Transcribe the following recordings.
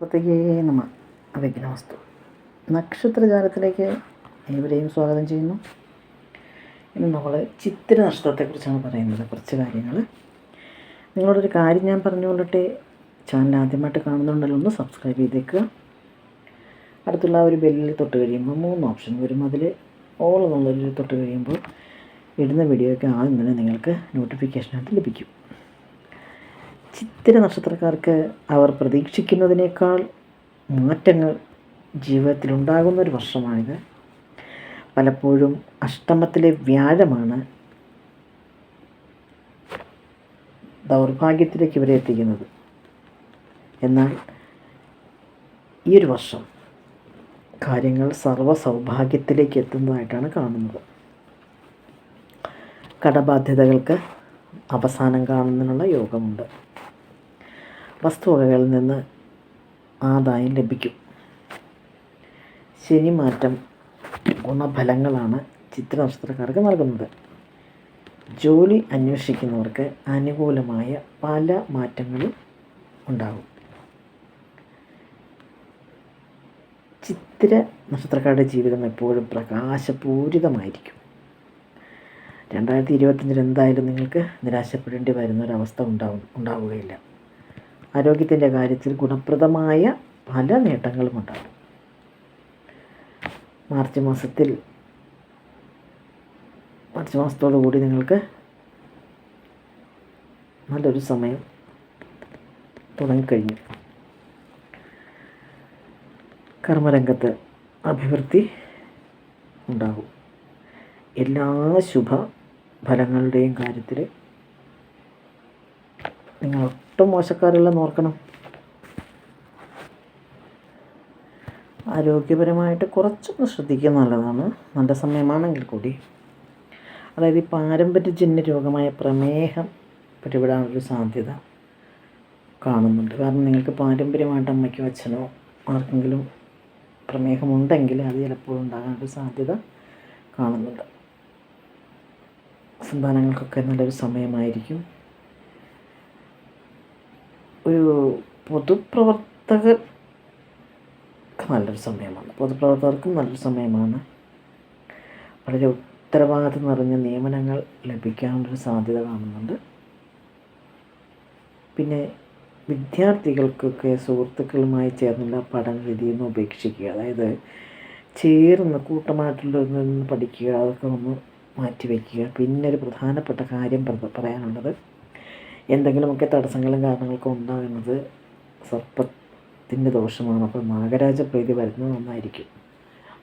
ഗണപതിയേ നമ. വിഘ്നവസ്തു നക്ഷത്രജാലത്തിലേക്ക് ഏവരെയും സ്വാഗതം ചെയ്യുന്നു. ഇന്ന് നമ്മൾ ചിത്തിര നഷ്ടത്തെക്കുറിച്ചാണ് പറയുന്നത് കുറച്ച് കാര്യങ്ങൾ നിങ്ങളോടൊരു കാര്യം ഞാൻ പറഞ്ഞുകൊള്ളട്ടെ? ചാനൽ ആദ്യമായിട്ട് കാണുന്നുണ്ടല്ലോ ഒന്ന് സബ്സ്ക്രൈബ് ചെയ്തേക്കുക. അടുത്തുള്ള ഒരു ബെല്ലിൽ തൊട്ട് കഴിയുമ്പോൾ മൂന്ന് ഓപ്ഷൻ വരും. അതിൽ ഓൾ എന്നുള്ളൊരു തൊട്ട് കഴിയുമ്പോൾ ഇടുന്ന വീഡിയോയ്ക്ക് ആദ്യം തന്നെ നിങ്ങൾക്ക് നോട്ടിഫിക്കേഷനായിട്ട് ലഭിക്കും. ചിത്തിര നക്ഷത്രക്കാർക്ക് അവർ പ്രതീക്ഷിക്കുന്നതിനേക്കാൾ മാറ്റങ്ങൾ ജീവിതത്തിൽ ഉണ്ടാകുന്ന ഒരു വർഷമാണിത്. പലപ്പോഴും അഷ്ടമത്തിലെ വ്യാഴമാണ് ദൗർഭാഗ്യത്തിലേക്ക് ഇവരെ എത്തിക്കുന്നത്. എന്നാൽ ഈ ഒരു വർഷം കാര്യങ്ങൾ സർവ സൗഭാഗ്യത്തിലേക്ക് എത്തുന്നതായിട്ടാണ് കാണുന്നത്. കടബാധ്യതകൾക്ക് അവസാനം കാണുന്നതിനുള്ള യോഗമുണ്ട്. വസ്തുവകകളിൽ നിന്ന് ആദായം ലഭിക്കും. ശനി മാറ്റം ഗുണഫലങ്ങളാണ് ചിത്ര നക്ഷത്രക്കാർക്ക് നൽകുന്നത്. ജോലി അന്വേഷിക്കുന്നവർക്ക് അനുകൂലമായ പല മാറ്റങ്ങളും ഉണ്ടാകും. ചിത്ര നക്ഷത്രക്കാരുടെ ജീവിതം എപ്പോഴും പ്രകാശപൂരിതമായിരിക്കും. രണ്ടായിരത്തി ഇരുപത്തഞ്ചിൽ എന്തായാലും നിങ്ങൾക്ക് നിരാശപ്പെടേണ്ടി വരുന്ന ഒരവസ്ഥ ഉണ്ടാവും ഉണ്ടാവുകയില്ല. ആരോഗ്യത്തിന്റെ കാര്യത്തിൽ ഗുണപ്രദമായ പല നേട്ടങ്ങളും ഉണ്ടാകും മാർച്ച് മാസത്തിൽ മാർച്ച് മാസത്തോടു കൂടി നിങ്ങൾക്ക് നല്ലൊരു സമയം തുടങ്ങിക്കഴിഞ്ഞു. കർമ്മരംഗത്ത് അഭിവൃദ്ധി ഉണ്ടാകും. എല്ലാ ശുഭ ഫലങ്ങളുടെയും കാര്യത്തിൽ നിങ്ങൾ ഒട്ടും മോശക്കാരല്ല നോർക്കണം ആരോഗ്യപരമായിട്ട് കുറച്ചൊന്ന് ശ്രദ്ധിക്കുക നല്ലതാണ്. നല്ല സമയമാണെങ്കിൽ കൂടി. അതായത് ഈ പാരമ്പര്യജന്യ രോഗമായ പ്രമേഹം പിടിപെടാനൊരു സാധ്യത കാണുന്നുണ്ട്. കാരണം നിങ്ങൾക്ക് പാരമ്പര്യമായിട്ട് അമ്മയ്ക്കോ അച്ഛനോ ആർക്കെങ്കിലും പ്രമേഹമുണ്ടെങ്കിൽ അത് ചിലപ്പോൾ ഉണ്ടാകാനൊരു സാധ്യത കാണുന്നുണ്ട്. സന്താനങ്ങൾക്കൊക്കെ നല്ലൊരു സമയമായിരിക്കും. ഒരു പൊതുപ്രവർത്തകർ നല്ലൊരു സമയമാണ്. പൊതുപ്രവർത്തകർക്കും നല്ലൊരു സമയമാണ്. വളരെ ഉത്തരവാദിത്വം നിറഞ്ഞ നിയമനങ്ങൾ ലഭിക്കാനുള്ളൊരു സാധ്യത കാണുന്നുണ്ട്. പിന്നെ വിദ്യാർത്ഥികൾക്കൊക്കെ സുഹൃത്തുക്കളുമായി ചേർന്നുള്ള പഠന രീതിയിൽ നിന്ന് ഉപേക്ഷിക്കുക. അതായത് ചേർന്ന് കൂട്ടമായിട്ടുള്ളതിൽ നിന്ന് പഠിക്കുക അതൊക്കെ ഒന്ന് മാറ്റിവെക്കുക. പിന്നെ ഒരു പ്രധാനപ്പെട്ട കാര്യം പറയാനുള്ളത് എന്തെങ്കിലുമൊക്കെ തടസ്സങ്ങളും കാരണങ്ങളൊക്കെ ഉണ്ടാകുന്നത് സർപ്പത്തിന്റെ ദോഷമാണ്. അപ്പോൾ നാഗരാജ പ്രീതി വരുന്നത് നന്നായിരിക്കും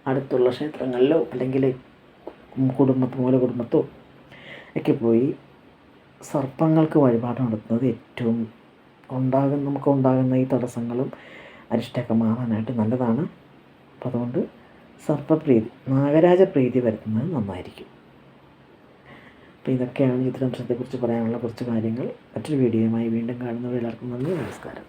അടുത്തുള്ള ക്ഷേത്രങ്ങളിലോ അല്ലെങ്കിൽ കുടുംബത്തോ മൂല കുടുംബത്തോ ഒക്കെ പോയി സർപ്പങ്ങൾക്ക് വഴിപാട് നടത്തുന്നത് ഏറ്റവും ഉണ്ടാകുന്ന നമുക്ക് ഉണ്ടാകുന്ന ഈ തടസ്സങ്ങളും അരിഷ്ടമൊക്കെ മാറാനായിട്ട് നല്ലതാണ്. അപ്പോൾ അതുകൊണ്ട് സർപ്പപ്രീതി നാഗരാജ പ്രീതി വരുത്തുന്നത് നന്നായിരിക്കും. അപ്പോൾ ഇതൊക്കെയാണ് ചിത്രംശത്തെക്കുറിച്ച് പറയാനുള്ള കുറച്ച് കാര്യങ്ങൾ. മറ്റൊരു വീഡിയോയുമായി വീണ്ടും കാണുന്നവർ എല്ലാവർക്കും നന്ദി നമസ്കാരം.